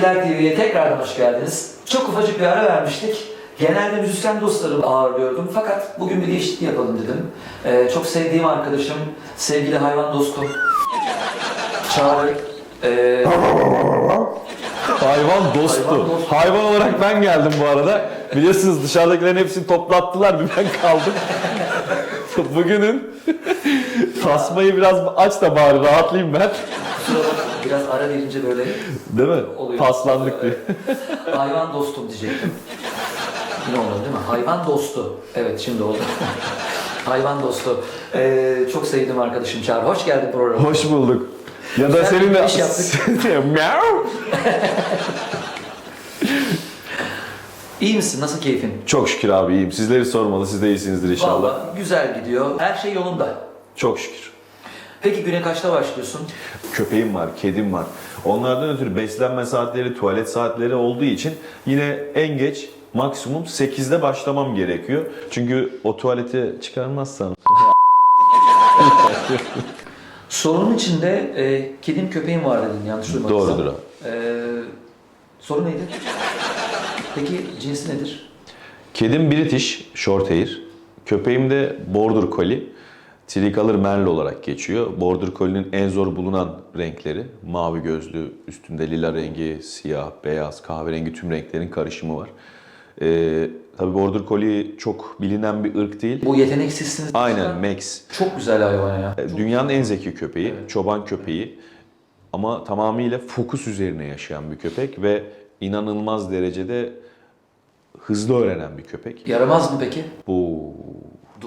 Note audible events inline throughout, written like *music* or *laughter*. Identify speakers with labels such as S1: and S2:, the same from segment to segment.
S1: Kafemdekiler TV'ye tekrardan hoş geldiniz. Çok ufacık bir ara vermiştik. Genelde müzisyen dostlarımı ağırlıyordum fakat bugün bir değişiklik yapalım dedim. Ee, çok sevdiğim arkadaşım, sevgili hayvan dostum Çağrı. ee,
S2: Hayvan dostu.
S1: Hayvan dostu.
S2: Hayvan olarak ben geldim bu arada. Biliyorsunuz dışarıdakilerin hepsini toplattılar bir ben kaldım. Bugünün tasmayı biraz aç da bari rahatlayayım ben.
S1: Kusura bakma, biraz ara verince böyle
S2: Değil mi?
S1: oluyor.
S2: Paslandık diye.
S1: hayvan dostum diyecektim. Yine oldu değil mi? Hayvan dostu. Evet şimdi oldu. hayvan dostu. Ee, çok sevdiğim arkadaşım Çağrı. Hoş geldin programa.
S2: Hoş bulduk. Ya da
S1: Güzel bir
S2: de...
S1: iş yaptık. *laughs*
S2: Miau.
S1: İyi misin? Nasıl keyfin?
S2: Çok şükür abi iyiyim. Sizleri sormalı. Siz de iyisinizdir inşallah.
S1: Vallahi güzel gidiyor. Her şey yolunda.
S2: Çok şükür.
S1: Peki güne kaçta başlıyorsun?
S2: Köpeğim var, kedim var. Onlardan ötürü beslenme saatleri, tuvalet saatleri olduğu için yine en geç maksimum 8'de başlamam gerekiyor. Çünkü o tuvalete çıkarmazsam *laughs*
S1: Sorunun içinde e, kedim köpeğim var dedin yanlış duymadıysam.
S2: Doğrudur abi.
S1: E, soru neydi? Peki cinsi nedir?
S2: Kedim British Short Hair. Köpeğim de Border Collie. Tricolor Merle olarak geçiyor. Border Collie'nin en zor bulunan renkleri. Mavi gözlü, üstünde lila rengi, siyah, beyaz, kahverengi tüm renklerin karışımı var. Ee, tabii Border Collie çok bilinen bir ırk değil.
S1: Bu yeteneksizsiniz.
S2: Aynen Max.
S1: Çok güzel hayvan ya.
S2: E, Dünyanın en zeki köpeği, çoban köpeği. Ama tamamıyla fokus üzerine yaşayan bir köpek ve inanılmaz derecede hızlı öğrenen bir köpek.
S1: Yaramaz mı peki?
S2: Bu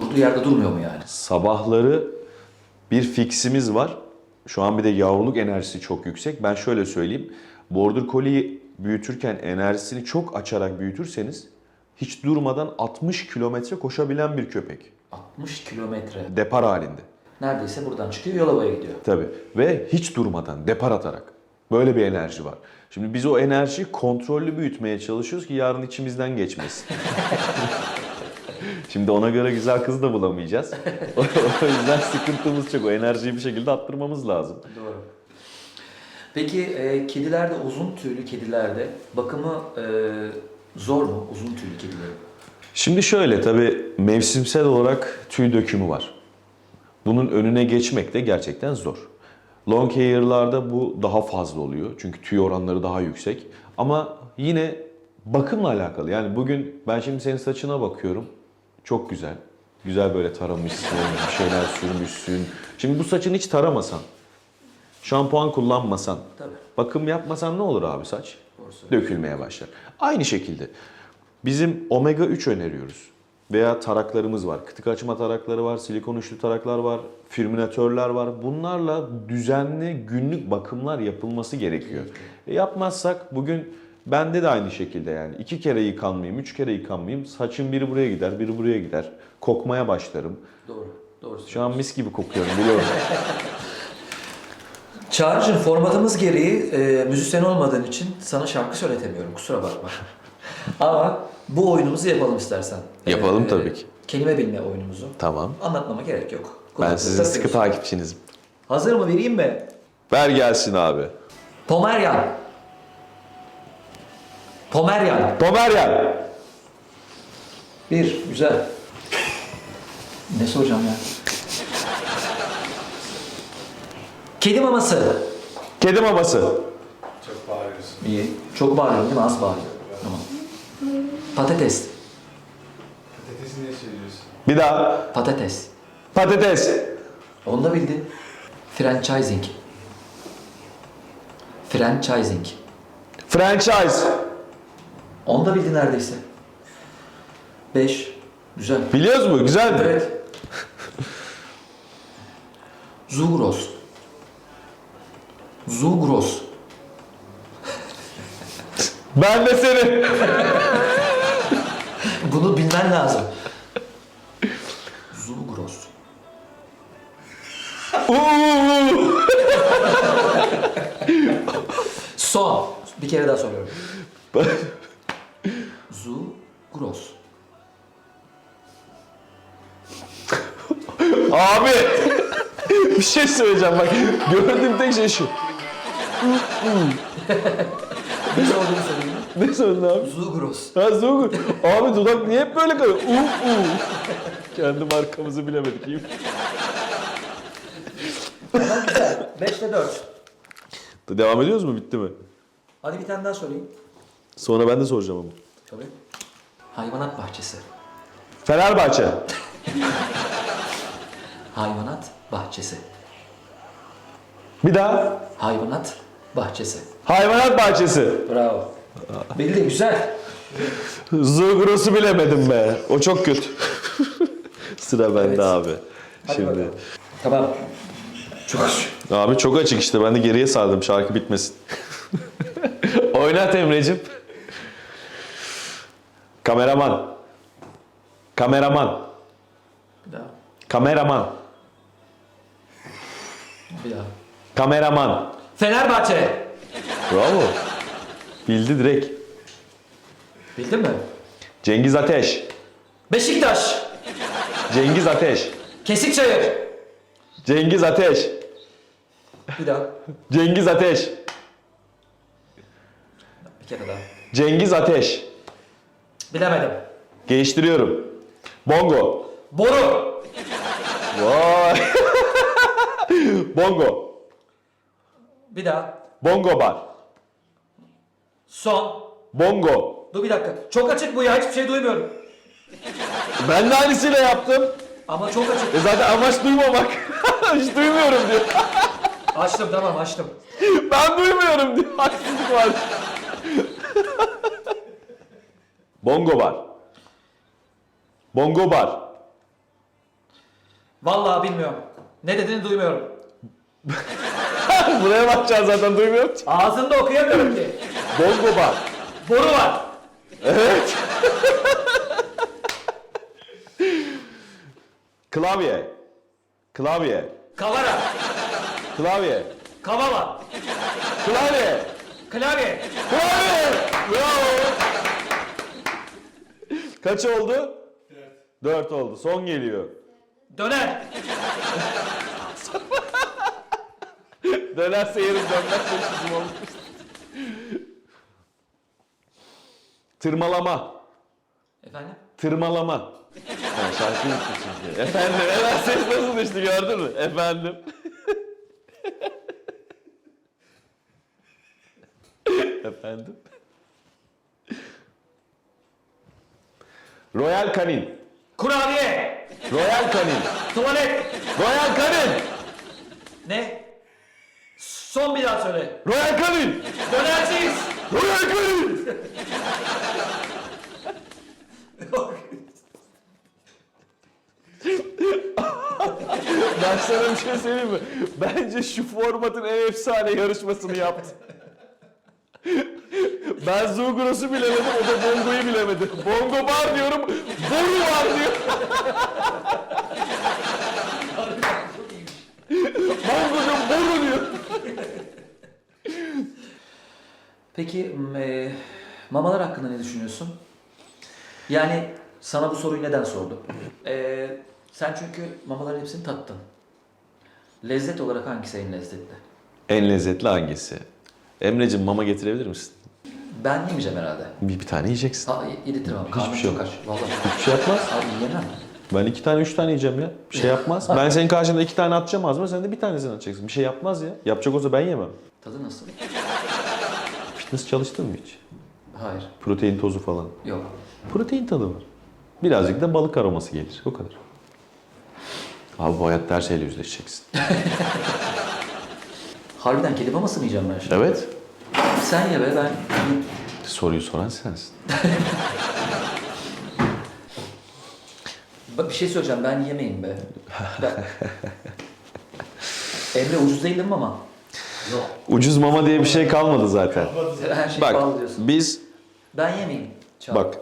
S1: Durduğu yerde durmuyor mu yani?
S2: sabahları bir fiksimiz var. Şu an bir de yavruluk enerjisi çok yüksek. Ben şöyle söyleyeyim. Border Collie'yi büyütürken enerjisini çok açarak büyütürseniz hiç durmadan 60 kilometre koşabilen bir köpek.
S1: 60 kilometre.
S2: Depar halinde.
S1: Neredeyse buradan çıkıyor Yalova'ya gidiyor.
S2: Tabii. Ve hiç durmadan, depar atarak. Böyle bir enerji var. Şimdi biz o enerjiyi kontrollü büyütmeye çalışıyoruz ki yarın içimizden geçmesin. *laughs* Şimdi ona göre güzel kız da bulamayacağız. *laughs* o yüzden sıkıntımız çok. O enerjiyi bir şekilde attırmamız lazım.
S1: Doğru. Peki e, kedilerde uzun tüylü kedilerde bakımı e, zor mu uzun tüylü kedilerin?
S2: Şimdi şöyle tabii mevsimsel olarak tüy dökümü var. Bunun önüne geçmek de gerçekten zor. Long hair'larda bu daha fazla oluyor. Çünkü tüy oranları daha yüksek. Ama yine bakımla alakalı. Yani bugün ben şimdi senin saçına bakıyorum. Çok güzel. Güzel böyle taramışsın, bir şeyler sürmüşsün. Şimdi bu saçını hiç taramasan, şampuan kullanmasan,
S1: Tabii.
S2: bakım yapmasan ne olur abi saç?
S1: Doğru
S2: dökülmeye başlar. Aynı şekilde bizim omega 3 öneriyoruz. Veya taraklarımız var. Kıtık açma tarakları var, silikon uçlu taraklar var, firminatörler var. Bunlarla düzenli günlük bakımlar yapılması gerekiyor. E yapmazsak bugün bende de aynı şekilde yani iki kere yıkanmayayım, üç kere yıkanmayayım. Saçım biri buraya gider, biri buraya gider. Kokmaya başlarım.
S1: Doğru. Doğru.
S2: Şu an mis gibi kokuyorum *laughs* biliyorum.
S1: Çağrı'cığım formatımız gereği e, müzisyen olmadığın için sana şarkı söyletemiyorum kusura bakma. *laughs* Ama bu oyunumuzu yapalım istersen.
S2: Yapalım tabii ki.
S1: Kelime bilme oyunumuzu.
S2: tamam.
S1: Anlatmama gerek yok.
S2: Ben
S1: Kulaklıkla
S2: sizin sıkı takipçinizim.
S1: Hazır mı vereyim mi?
S2: Ver gelsin abi.
S1: Pomeryan. Pomeryan.
S2: Pomeryan.
S1: Bir. Güzel. Ne soracağım ya? Kedi maması.
S2: Kedi maması.
S3: Çok bağırıyorsun.
S1: İyi. Çok bağırıyorum değil mi? Az bağırıyorum. Tamam. Patates.
S3: Patatesi ne söylüyorsun?
S2: Bir daha.
S1: Patates.
S2: Patates.
S1: Onu da bildin. Franchising. Franchising.
S2: Franchise.
S1: Onu da bildin neredeyse. Beş. Güzel.
S2: Biliyoruz mu? Güzel mi?
S1: Evet. Zugros. Zugros.
S2: Ben de seni.
S1: Bunu bilmen lazım. Zugros.
S2: Uuu.
S1: Son. Bir kere daha soruyorum. Zugros. *laughs*
S2: Abi. bir şey söyleyeceğim bak. Gördüğüm tek şey şu. *laughs*
S1: Ne söyleyeyim mi?
S2: Ne söyledin abi?
S1: Zugros.
S2: Ha Zogu. Abi dudak niye hep böyle kalıyor? Uh uh. Kendi markamızı bilemedik. iyi mi?
S1: Tamam güzel. 5'te 4.
S2: Devam ediyoruz mu? Bitti mi?
S1: Hadi bir tane daha sorayım.
S2: Sonra ben de soracağım ama.
S1: Tabii. Hayvanat bahçesi.
S2: Fenerbahçe. *laughs*
S1: Hayvanat bahçesi.
S2: Bir daha.
S1: Hayvanat bahçesi.
S2: Hayvanat bahçesi.
S1: Bravo. Bildin güzel.
S2: Zogros'u bilemedim be. O çok kötü. *laughs* Sıra bende
S1: Evet.
S2: abi.
S1: Hadi
S2: Şimdi.
S1: bakalım. Tamam. Çok hoş.
S2: Abi çok açık işte. Ben de geriye sardım şarkı bitmesin. *laughs* Oynat Emre'cim. Kameraman. Kameraman.
S1: Bir daha.
S2: Kameraman.
S1: Bir daha.
S2: Kameraman.
S1: Fenerbahçe.
S2: Bravo. Bildi direkt.
S1: Bildin mi?
S2: Cengiz Ateş.
S1: Beşiktaş.
S2: Cengiz Ateş.
S1: Kesikçayır.
S2: Cengiz Ateş.
S1: Bir daha.
S2: Cengiz Ateş.
S1: Bir kere daha.
S2: Cengiz Ateş.
S1: Bilemedim.
S2: Geliştiriyorum. Bongo.
S1: Boru.
S2: Vay. *laughs* Bongo.
S1: Bir daha.
S2: Bongo bar.
S1: Son.
S2: Bongo.
S1: Dur bir dakika. Çok açık bu ya. Hiçbir şey duymuyorum.
S2: Ben de aynısıyla yaptım.
S1: Ama çok açık.
S2: E zaten amaç duymamak. *laughs* Hiç duymuyorum diyor.
S1: Açtım tamam açtım.
S2: Ben duymuyorum diyor. Haksızlık var. Bongo bar. Bongo bar.
S1: Vallahi bilmiyorum. Ne dediğini duymuyorum. *laughs*
S2: Buraya bakacaksın zaten duymuyorum ki.
S1: Ağzında okuyamıyorum ki.
S2: Bongo bar.
S1: Boru var.
S2: Evet. Klavye. Klavye.
S1: Kavara.
S2: Klavye.
S1: Kavala.
S2: Klavye.
S1: Klavye.
S2: Klavye. Bravo. Kaç oldu? Dört oldu. Son geliyor.
S1: Döner. *laughs*
S2: Dönerse yerim dönmezse çizim olmuş. Tırmalama.
S1: Efendim?
S2: Tırmalama. Ha, şarkı unuttum çünkü. Efendim, hemen ses nasıl düştü gördün mü? Efendim. *laughs* Efendim. Royal Canin.
S1: Kurabiye.
S2: Royal Canin.
S1: Tuvalet.
S2: Royal Canin.
S1: Ne? Son bir daha söyle.
S2: Royal Canin.
S1: Dönersiz.
S2: Royal Canin. *laughs* Ben sana bir şey söyleyeyim mi? Bence şu formatın en efsane yarışmasını yaptı. *laughs* Ben Zuguros'u bilemedim, o da Bongo'yu bilemedi. Bongo var diyorum, Boru var diyor. *laughs* Bongo diyor, Boru diyor.
S1: Peki e, mamalar hakkında ne düşünüyorsun? Yani sana bu soruyu neden sordum? E, sen çünkü mamaların hepsini tattın. Lezzet olarak hangisi en lezzetli?
S2: En lezzetli hangisi? Emre'cim mama getirebilir misin?
S1: Ben yemeyeceğim herhalde.
S2: Bir, bir tane yiyeceksin.
S1: Ha, yedirtmem. Karnım
S2: şey
S1: çok
S2: yok.
S1: aç. Vallahi.
S2: Hiçbir şey yapmaz.
S1: Abi yemem.
S2: Ben iki tane, üç tane yiyeceğim ya. Bir şey yapmaz. Ben senin karşında iki tane atacağım ağzıma, sen de bir tanesini atacaksın. Bir şey yapmaz ya. Yapacak olsa ben yemem.
S1: Tadı nasıl?
S2: Fitness çalıştın mı hiç?
S1: Hayır.
S2: Protein tozu falan.
S1: Yok.
S2: Protein tadı var. Birazcık da balık aroması gelir. O kadar. Abi bu hayatta her şeyle yüzleşeceksin. *laughs*
S1: Harbiden kedi maması mı yiyeceğim ben şimdi?
S2: Evet.
S1: Sen ye be ben.
S2: Soruyu soran sensin.
S1: Bak bir şey söyleyeceğim ben yemeyeyim be. Ben... Emre ucuz değilim ama. Yok.
S2: Ucuz mama diye bir şey kalmadı zaten.
S1: Her şey
S2: Bak
S1: pahalı diyorsun.
S2: biz
S1: Ben yemeyeyim. Çağ.
S2: bak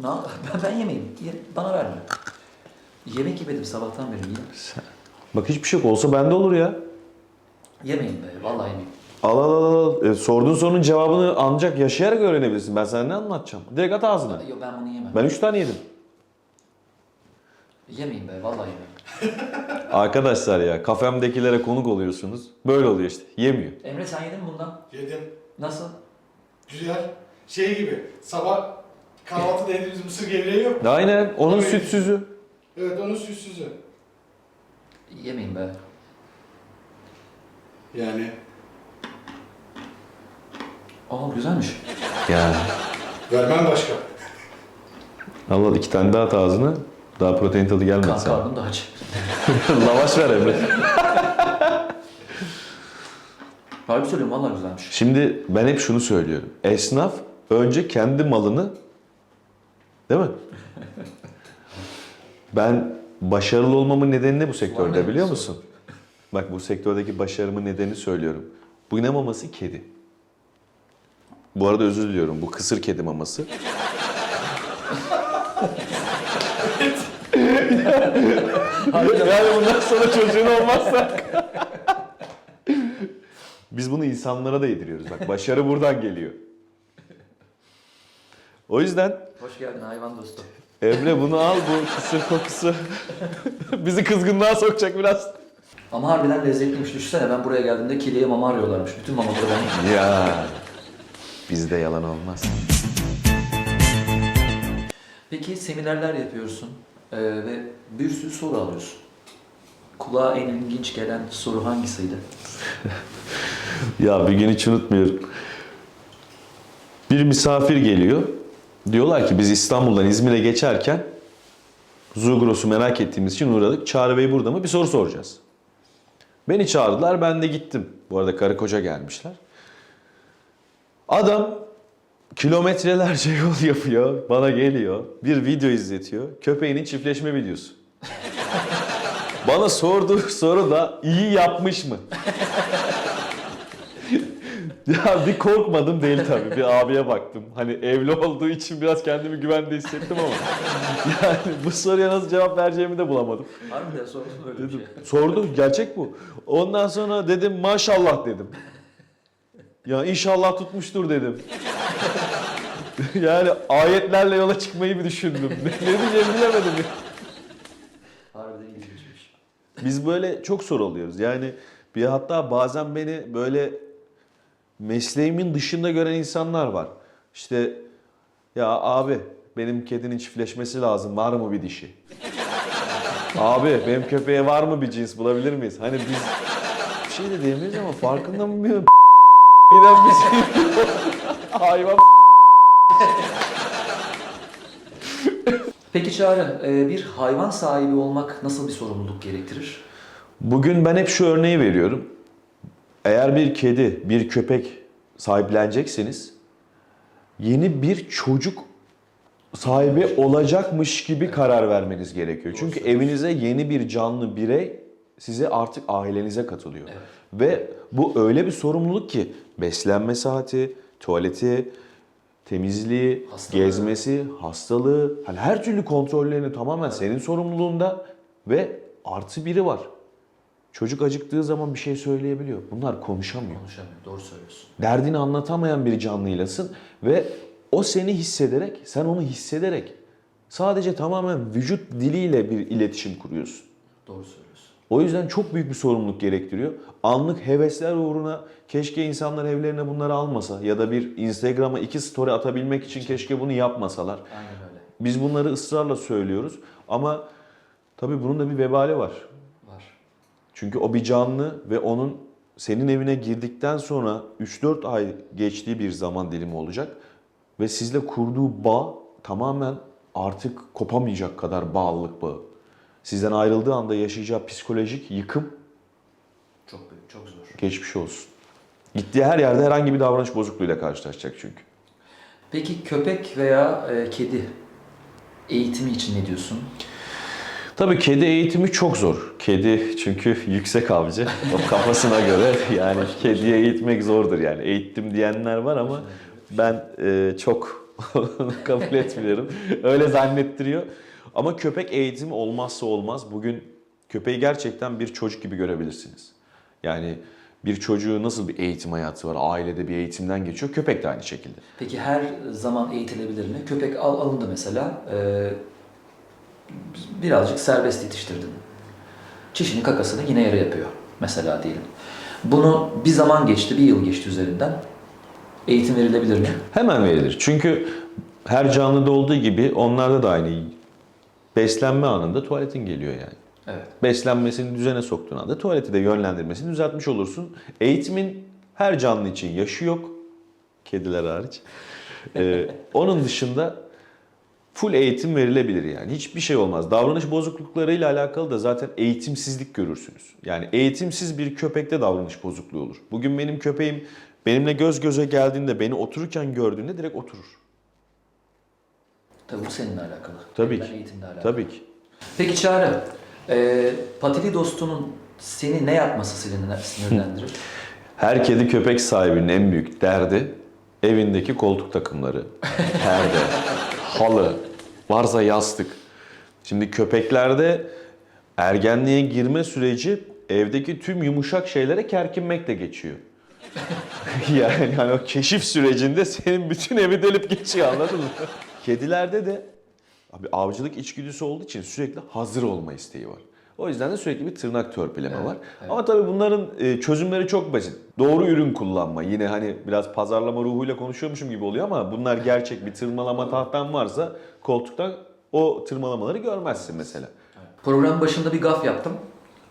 S1: Ne yap- *laughs* Ben, ben yemeyeyim. Ye- Bana verme. Yemek yemedim sabahtan beri. Yine.
S2: bak hiçbir şey yok olsa bende olur ya.
S1: Yemeyeyim be. Vallahi yemeyeyim.
S2: Al al al al. E, sorduğun sorunun cevabını ancak yaşayarak öğrenebilirsin. Ben sana ne anlatacağım? Direkt at ağzına.
S1: Yok ben bunu yemem.
S2: Ben üç tane yedim.
S1: Yemeyeyim be. Vallahi yemem. *laughs*
S2: Arkadaşlar ya kafemdekilere konuk oluyorsunuz. Böyle oluyor işte. Yemiyor.
S1: Emre sen yedin mi bundan?
S3: Yedim.
S1: Nasıl?
S3: Güzel. Şey gibi. Sabah kahvaltıda yediğimiz mısır gevreği yok. mu?
S2: Aynen. Onun
S3: Tabii.
S2: sütsüzü.
S3: Evet onun süssüzü.
S1: Yemeyin be.
S3: Yani.
S1: Aa güzelmiş.
S2: Yani.
S3: Vermem başka.
S2: Allah iki tane daha at ağzına. Daha protein tadı gelmedi
S1: Kan
S2: sana.
S1: karnım da aç. *laughs*
S2: Lavaş ver Emre. *laughs*
S1: Harbi söylüyorum valla güzelmiş.
S2: Şimdi ben hep şunu söylüyorum. Esnaf önce kendi malını değil mi? *laughs* Ben başarılı olmamın nedeni ne bu sektörde biliyor musun? Bak bu sektördeki başarımın nedeni söylüyorum. Bu ne maması? Kedi. Bu arada özür diliyorum. Bu kısır kedi maması. *laughs* yani bundan sonra çocuğun olmazsa. Biz bunu insanlara da yediriyoruz. Bak başarı buradan geliyor. O yüzden
S1: Hoş geldin hayvan dostu.
S2: Emre bunu al bu kısır kokusu. *laughs* Bizi kızgınlığa sokacak biraz.
S1: Ama harbiden lezzetliymiş. Düşünsene ben buraya geldiğimde kediye mama arıyorlarmış. Bütün mamaları ben.
S2: Ya bizde yalan olmaz.
S1: Peki seminerler yapıyorsun ee, ve bir sürü soru alıyorsun. Kulağa en ilginç gelen soru hangisiydi? *laughs*
S2: Ya bir gün hiç unutmuyorum. Bir misafir geliyor. Diyorlar ki biz İstanbul'dan İzmir'e geçerken Zugros'u merak ettiğimiz için uğradık. Çağrı Bey burada mı? Bir soru soracağız. Beni çağırdılar. Ben de gittim. Bu arada karı koca gelmişler. Adam kilometrelerce *laughs* yol yapıyor. Bana geliyor. Bir video izletiyor. Köpeğinin çiftleşme videosu. Bana sorduğu soru da iyi yapmış mı? Ya bir korkmadım değil tabii. Bir abiye baktım. Hani evli olduğu için biraz kendimi güvende hissettim ama. *laughs* Yani bu soruya nasıl cevap vereceğimi de bulamadım.
S1: Harbiden sordun böyle bir şey.
S2: Sordu, gerçek bu. Ondan sonra dedim maşallah dedim. Ya inşallah tutmuştur dedim. *laughs* yani ayetlerle yola çıkmayı bir düşündüm. *laughs* ne diyeceğimi bilemedim ya.
S1: Harbiden ilginçmiş.
S2: Biz böyle çok soru alıyoruz. Yani bir hatta bazen beni böyle mesleğimin dışında gören insanlar var. İşte ya abi benim kedinin çiftleşmesi lazım. Var mı bir dişi? *laughs* abi benim köpeğe var mı bir cins bulabilir miyiz? Hani biz bir şey de diyemeyiz ama farkında mı bilmiyorum. *laughs* Giden bir şey. *laughs* Hayvan.
S1: Peki Çağrı, e, bir hayvan sahibi olmak nasıl bir sorumluluk gerektirir?
S2: Bugün ben hep şu örneği veriyorum. Eğer bir kedi, bir köpek sahiplenecekseniz yeni bir çocuk sahibi olacakmış gibi karar vermeniz gerekiyor. Çünkü evinize yeni bir canlı birey size artık ailenize katılıyor.
S1: Evet.
S2: Ve bu öyle bir sorumluluk ki beslenme saati, tuvaleti, temizliği,
S1: Hastalığı.
S2: gezmesi, hastalığı, hani her türlü kontrollerini tamamen senin sorumluluğunda ve artı biri var. Çocuk acıktığı zaman bir şey söyleyebiliyor. Bunlar konuşamıyor.
S1: Konuşamıyorum, doğru söylüyorsun.
S2: Derdini anlatamayan bir canlıylasın ve o seni hissederek, sen onu hissederek sadece tamamen vücut diliyle bir iletişim kuruyorsun.
S1: Doğru söylüyorsun.
S2: O yüzden çok büyük bir sorumluluk gerektiriyor. Anlık hevesler uğruna keşke insanlar evlerine bunları almasa ya da bir Instagram'a iki story atabilmek için keşke bunu yapmasalar.
S1: Aynen öyle.
S2: Biz bunları ısrarla söylüyoruz ama tabii bunun da bir vebali var. Çünkü o bir canlı ve onun senin evine girdikten sonra 3-4 ay geçtiği bir zaman dilimi olacak. Ve sizle kurduğu bağ tamamen artık kopamayacak kadar bağlılık bağı. Sizden ayrıldığı anda yaşayacağı psikolojik yıkım
S1: Çok büyük, çok zor.
S2: geçmiş olsun. Gittiği her yerde herhangi bir davranış bozukluğuyla karşılaşacak çünkü.
S1: Peki köpek veya e, kedi eğitimi için ne diyorsun?
S2: Tabii kedi eğitimi çok zor. Kedi çünkü yüksek avcı. O kafasına göre *laughs* yani kediye eğitmek zordur yani. Eğittim diyenler var ama ben e, çok *laughs* kabul etmiyorum. Öyle zannettiriyor. Ama köpek eğitimi olmazsa olmaz. Bugün köpeği gerçekten bir çocuk gibi görebilirsiniz. Yani bir çocuğu nasıl bir eğitim hayatı var, ailede bir eğitimden geçiyor. Köpek de aynı şekilde.
S1: Peki her zaman eğitilebilir mi? Köpek al, alındı mesela. e, birazcık serbest yetiştirdin. Çişini kakasını yine yere yapıyor. Mesela diyelim. Bunu bir zaman geçti, bir yıl geçti üzerinden. Eğitim verilebilir mi?
S2: Hemen verilir. Çünkü her canlıda olduğu gibi onlarda da aynı. Beslenme anında tuvaletin geliyor yani.
S1: Evet.
S2: Beslenmesini düzene soktuğun anda tuvaleti de yönlendirmesini düzeltmiş olursun. Eğitimin her canlı için yaşı yok. Kediler hariç. Ee, onun dışında full eğitim verilebilir yani. Hiçbir şey olmaz. Davranış bozukluklarıyla alakalı da zaten eğitimsizlik görürsünüz. Yani eğitimsiz bir köpekte davranış bozukluğu olur. Bugün benim köpeğim benimle göz göze geldiğinde, beni otururken gördüğünde direkt oturur.
S1: Tabii bu seninle alakalı.
S2: Tabii ki.
S1: Eğitimle alakalı.
S2: Tabii ki.
S1: Peki Çağrı, e, patili dostunun seni ne yapması sinirlen- sinirlendirir? *laughs*
S2: Her kedi köpek sahibinin en büyük derdi evindeki koltuk takımları, perde, *laughs* halı, varsa yastık. Şimdi köpeklerde ergenliğe girme süreci evdeki tüm yumuşak şeylere kerkinmekle geçiyor. *laughs* yani hani o keşif sürecinde senin bütün evi delip geçiyor anladın mı? Kedilerde de abi avcılık içgüdüsü olduğu için sürekli hazır olma isteği var. O yüzden de sürekli bir tırnak törpüleme
S1: Evet,
S2: var.
S1: evet.
S2: Ama tabii bunların e, çözümleri çok basit. Doğru ürün kullanma. Yine hani biraz pazarlama ruhuyla konuşuyormuşum gibi oluyor ama bunlar gerçek bir tırmalama tahtan varsa koltuktan o tırmalamaları görmezsin mesela.
S1: Program başında bir gaf yaptım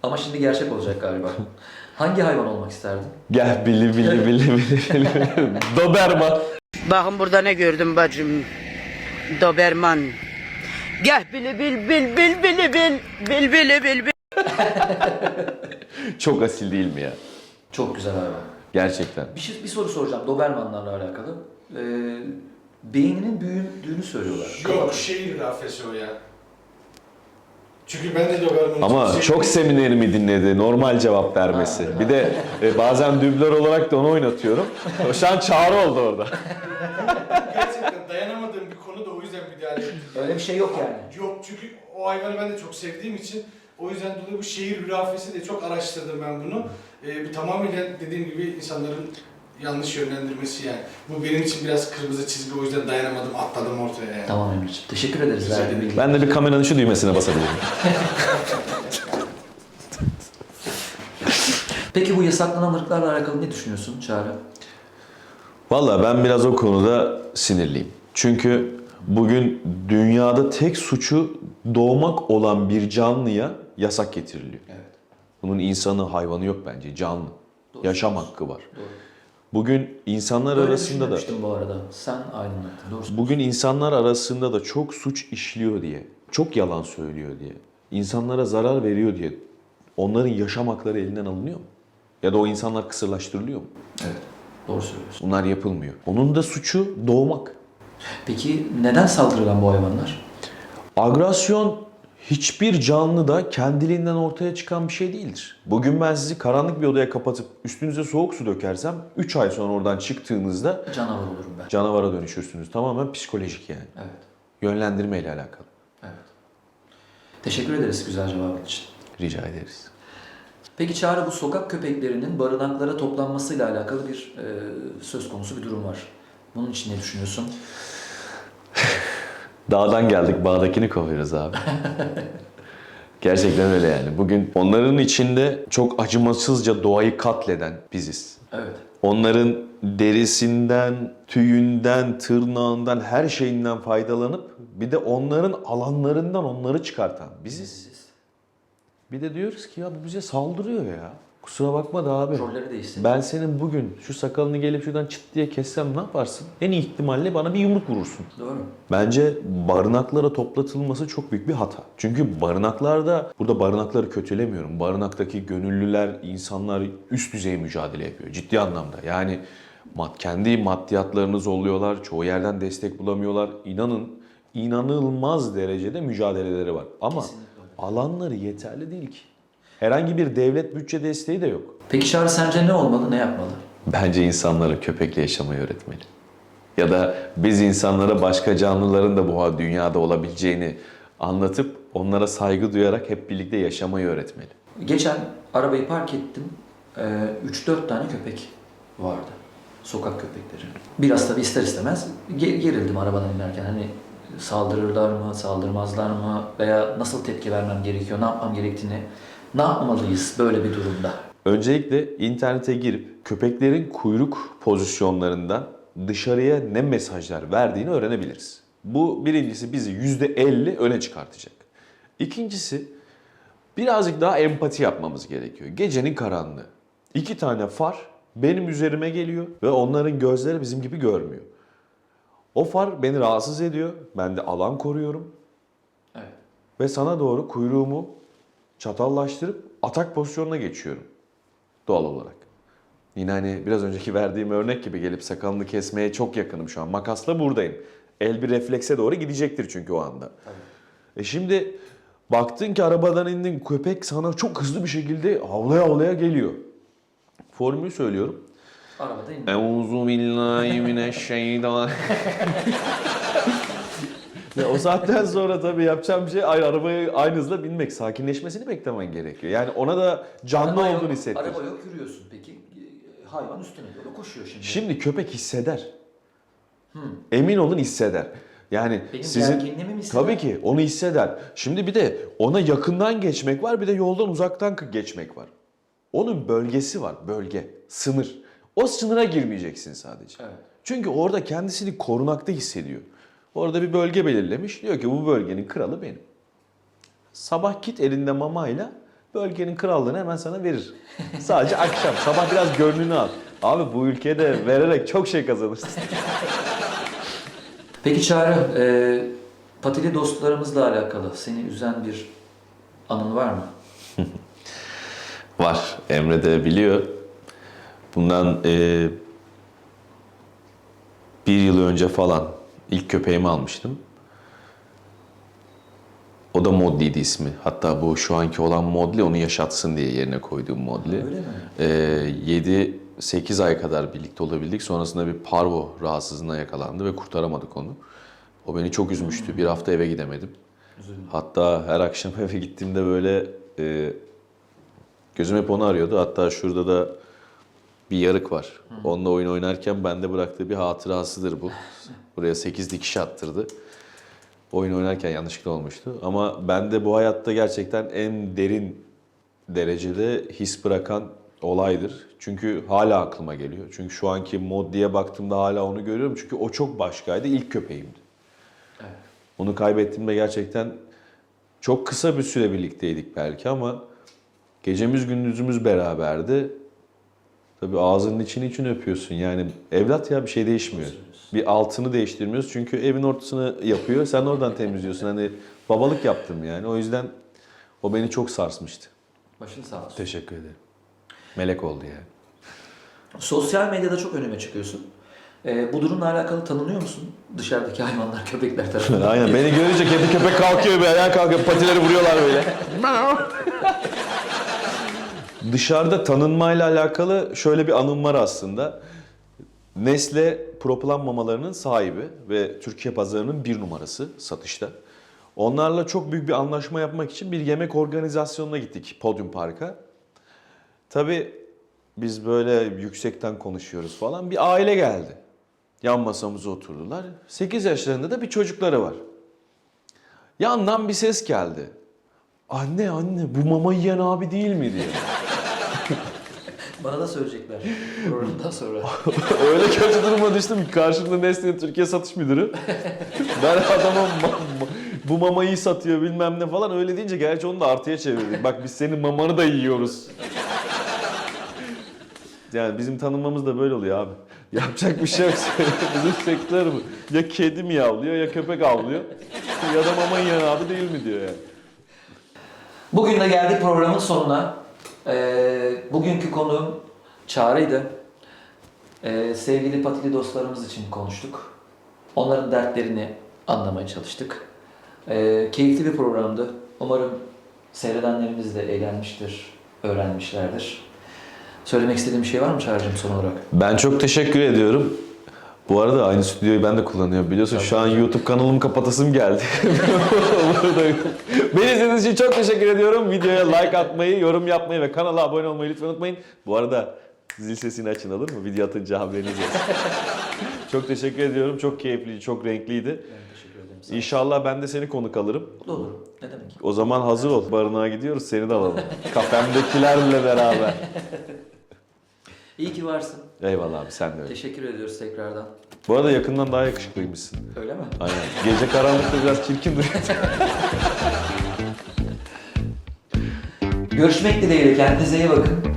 S1: ama şimdi gerçek olacak galiba. *laughs* Hangi hayvan olmak isterdin?
S2: Gel bili bili bili bili bili. *laughs* Doberman.
S4: Bakın burada ne gördüm bacım. Doberman. Gel bili bil bil bil bili bil bil bili bil bil.
S2: Çok asil değil mi ya?
S1: Çok güzel hayvan.
S2: Gerçekten.
S1: Bir, şey, bir soru soracağım Dobermanlarla alakalı. Ee, beyninin büyüdüğünü söylüyorlar.
S3: Yok şehir rafesi o ya. Çünkü ben de Doberman'ı
S2: Ama
S3: sevdim.
S2: çok seminerimi dinledi. Normal cevap vermesi.
S1: Ha,
S2: Bir de e, bazen dublör olarak da onu oynatıyorum. Şu an çağrı oldu orada. *laughs*
S3: Gerçekten dayanamadığım bir konu da o yüzden müdahale ettim.
S1: Öyle bir şey yok yani.
S3: Yok çünkü o hayvanı ben de çok sevdiğim için o yüzden dolayı bu şehir hürafesi de çok araştırdım ben bunu. Ee, bu tamamıyla dediğim gibi insanların yanlış yönlendirmesi yani. Bu benim için biraz kırmızı çizgi o yüzden dayanamadım atladım ortaya yani.
S1: Tamam Emre'ciğim. Teşekkür ederiz
S3: Rica
S1: verdiğin
S3: ederim.
S1: bilgi.
S2: Ben de bir kameranın şu düğmesine basabilirim. *laughs*
S1: Peki bu yasaklanan ırklarla alakalı ne düşünüyorsun Çağrı?
S2: Valla ben biraz o konuda sinirliyim. Çünkü bugün dünyada tek suçu doğmak olan bir canlıya yasak getiriliyor.
S1: Evet.
S2: Bunun insanı, hayvanı yok bence. Canlı.
S1: Doğru.
S2: Yaşam hakkı var.
S1: Doğru.
S2: Bugün insanlar
S1: Böyle
S2: arasında da
S1: bu arada. Sen aydınlattın. Doğru.
S2: bugün insanlar arasında da çok suç işliyor diye, çok yalan söylüyor diye, insanlara zarar veriyor diye onların yaşam hakları elinden alınıyor mu? Ya da o insanlar kısırlaştırılıyor mu?
S1: Evet. Doğru söylüyorsun.
S2: Bunlar yapılmıyor. Onun da suçu doğmak.
S1: Peki neden saldırılan bu hayvanlar?
S2: Agresyon hiçbir canlıda kendiliğinden ortaya çıkan bir şey değildir. Bugün ben sizi karanlık bir odaya kapatıp üstünüze soğuk su dökersem 3 ay sonra oradan çıktığınızda
S1: Canavar olurum ben.
S2: canavara dönüşürsünüz. Tamamen psikolojik yani.
S1: Evet.
S2: Yönlendirme ile alakalı.
S1: Evet. Teşekkür ederiz güzel cevabın için.
S2: Rica ederiz.
S1: Peki Çağrı bu sokak köpeklerinin barınaklara toplanmasıyla alakalı bir e, söz konusu bir durum var. Bunun için ne düşünüyorsun?
S2: Dağdan geldik, bağdakini kovuyoruz abi. Gerçekten öyle yani. Bugün onların içinde çok acımasızca doğayı katleden biziz.
S1: Evet.
S2: Onların derisinden, tüyünden, tırnağından, her şeyinden faydalanıp bir de onların alanlarından onları çıkartan biziz.
S1: Biziz.
S2: Bir de diyoruz ki ya bu bize saldırıyor ya. Kusura bakma da abi.
S1: Rolleri değişsin.
S2: Ben senin bugün şu sakalını gelip şuradan çıt diye kessem ne yaparsın? En iyi ihtimalle bana bir yumruk vurursun.
S1: Doğru.
S2: Bence barınaklara toplatılması çok büyük bir hata. Çünkü barınaklarda, burada barınakları kötülemiyorum. Barınaktaki gönüllüler, insanlar üst düzey mücadele yapıyor. Ciddi anlamda. Yani kendi maddiyatlarını zorluyorlar. Çoğu yerden destek bulamıyorlar. İnanın inanılmaz derecede mücadeleleri var. Ama
S1: Kesinlikle
S2: alanları yeterli değil ki. Herhangi bir devlet bütçe desteği de yok.
S1: Peki Çağrı sence ne olmalı, ne yapmalı?
S2: Bence insanlara köpekle yaşamayı öğretmeli. Ya da biz insanlara başka canlıların da bu dünyada olabileceğini anlatıp onlara saygı duyarak hep birlikte yaşamayı öğretmeli.
S1: Geçen arabayı park ettim. Ee, 3-4 tane köpek vardı. Sokak köpekleri. Biraz tabii ister istemez ge- gerildim arabadan inerken. Hani Saldırırlar mı, saldırmazlar mı veya nasıl tepki vermem gerekiyor, ne yapmam gerektiğini, ne yapmalıyız böyle bir durumda?
S2: Öncelikle internete girip köpeklerin kuyruk pozisyonlarından dışarıya ne mesajlar verdiğini öğrenebiliriz. Bu birincisi bizi %50 öne çıkartacak. İkincisi birazcık daha empati yapmamız gerekiyor. Gecenin karanlığı. İki tane far benim üzerime geliyor ve onların gözleri bizim gibi görmüyor. O far beni rahatsız ediyor. Ben de alan koruyorum.
S1: Evet.
S2: Ve sana doğru kuyruğumu çatallaştırıp atak pozisyonuna geçiyorum. Doğal olarak. Yine hani biraz önceki verdiğim örnek gibi gelip sakalını kesmeye çok yakınım şu an. Makasla buradayım. El bir reflekse doğru gidecektir çünkü o anda. E şimdi baktın ki arabadan indin köpek sana çok hızlı bir şekilde havlaya havlaya geliyor. Formülü söylüyorum.
S1: Arabada indim.
S2: Euzu billahi mineşşeytan. *laughs* *laughs* Ve o saatten sonra tabii yapacağım bir şey aynı arabaya aynı hızla binmek. Sakinleşmesini beklemen gerekiyor. Yani ona da canlı
S1: Araba yok,
S2: olduğunu hissettir.
S1: Araba yok yürüyorsun peki. e, Hayvan üstüne doğru koşuyor şimdi.
S2: Şimdi köpek hisseder. Emin olun hisseder. Yani
S1: Benim
S2: sizin
S1: gerginliğimi mi hisseder?
S2: tabii ki onu hisseder. Şimdi bir de ona yakından geçmek var, bir de yoldan uzaktan geçmek var. Onun bölgesi var, bölge, sınır. O sınıra girmeyeceksin sadece.
S1: Evet.
S2: Çünkü orada kendisini korunakta hissediyor. Orada bir bölge belirlemiş. Diyor ki bu bölgenin kralı benim. Sabah git elinde mamayla bölgenin krallığını hemen sana verir. *laughs* Sadece akşam. Sabah biraz gönlünü al. Abi bu ülkede vererek çok şey kazanırsın.
S1: Peki Çağrı, e, patili dostlarımızla alakalı seni üzen bir anın var mı? *laughs*
S2: Var. Emre de biliyor. Bundan e, bir yıl önce falan ilk köpeğimi almıştım. O da Modli'ydi ismi. Hatta bu şu anki olan Modli onu yaşatsın diye yerine koyduğum Modli.
S1: Öyle mi?
S2: Ee, 7-8 ay kadar birlikte olabildik. Sonrasında bir parvo rahatsızlığına yakalandı ve kurtaramadık onu. O beni çok üzmüştü. Bir hafta eve gidemedim.
S1: Üzüldüm.
S2: Hatta her akşam *laughs* eve gittiğimde böyle e, gözüm hep onu arıyordu. Hatta şurada da bir yarık var. Onunla oyun oynarken bende bıraktığı bir hatırasıdır bu. Buraya 8 dikiş attırdı. Oyun oynarken yanlışlıkla olmuştu. Ama bende bu hayatta gerçekten en derin derecede his bırakan olaydır. Çünkü hala aklıma geliyor. Çünkü şu anki mod diye baktığımda hala onu görüyorum. Çünkü o çok başkaydı. İlk köpeğimdi.
S1: Evet.
S2: Onu kaybettiğimde gerçekten çok kısa bir süre birlikteydik belki ama gecemiz gündüzümüz beraberdi. Tabii ağzının içini için öpüyorsun. Yani evlat ya bir şey değişmiyor. Bir altını değiştirmiyoruz çünkü evin ortasını yapıyor. Sen oradan temizliyorsun. Hani babalık yaptım yani. O yüzden o beni çok sarsmıştı.
S1: Başın sağ olsun.
S2: Teşekkür ederim. Melek oldu yani.
S1: Sosyal medyada çok önüme çıkıyorsun. E, bu durumla alakalı tanınıyor musun? Dışarıdaki hayvanlar, *laughs* köpekler tarafından.
S2: Aynen. Beni görünce kedi köpek kalkıyor bir ayağa kalkıyor. Patileri vuruyorlar böyle. *laughs* Dışarıda tanınmayla alakalı şöyle bir anım var aslında. Nesle propolan mamalarının sahibi ve Türkiye pazarının bir numarası satışta. Onlarla çok büyük bir anlaşma yapmak için bir yemek organizasyonuna gittik Podium Park'a. Tabii biz böyle yüksekten konuşuyoruz falan. Bir aile geldi. Yan masamıza oturdular. 8 yaşlarında da bir çocukları var. Yandan bir ses geldi. Anne anne bu mama yiyen abi değil mi diye.
S1: Bana da söyleyecekler programdan sonra. *laughs*
S2: Öyle kötü duruma düştüm ki karşımda Nestle Türkiye satış müdürü. ben adama ma- ma- bu mamayı satıyor bilmem ne falan öyle deyince gerçi onu da artıya çevirdik. Bak biz senin mamanı da yiyoruz. Yani bizim tanımamız da böyle oluyor abi. Yapacak bir şey yok. *laughs* bizim sektör bu. Ya kedi mi avlıyor ya köpek avlıyor. ya da mama yiyen abi değil mi diyor yani.
S1: Bugün de geldik programın sonuna. Ee, bugünkü konuğum Çağrı'ydı. Ee, sevgili patili dostlarımız için konuştuk. Onların dertlerini anlamaya çalıştık. Ee, keyifli bir programdı. Umarım seyredenlerimiz de eğlenmiştir, öğrenmişlerdir. Söylemek istediğim bir şey var mı Çağrı'cığım son olarak?
S2: Ben çok teşekkür ediyorum. Bu arada aynı stüdyoyu ben de kullanıyorum biliyorsun. Şu an YouTube kanalımı kapatasım geldi. *laughs* Beni izlediğiniz için çok teşekkür ediyorum. Videoya like atmayı, yorum yapmayı ve kanala abone olmayı lütfen unutmayın. Bu arada zil sesini açın olur mu? Video atınca haberiniz olsun. *laughs* çok teşekkür ediyorum. Çok keyifliydi, çok renkliydi.
S1: Ben teşekkür ederim. Sağ.
S2: İnşallah ben de seni konuk alırım.
S1: Olur. Ne demek?
S2: O zaman hazır ol. Barınağa gidiyoruz. Seni de alalım. Kafemdekilerle beraber. *laughs*
S1: İyi ki varsın.
S2: Eyvallah abi sen de öyle.
S1: Teşekkür ediyoruz tekrardan.
S2: Bu arada yakından daha yakışıklıymışsın.
S1: Öyle mi?
S2: Aynen. Gece karanlıkta biraz çirkin duruyor.
S1: Görüşmek dileğiyle. Kendinize iyi bakın.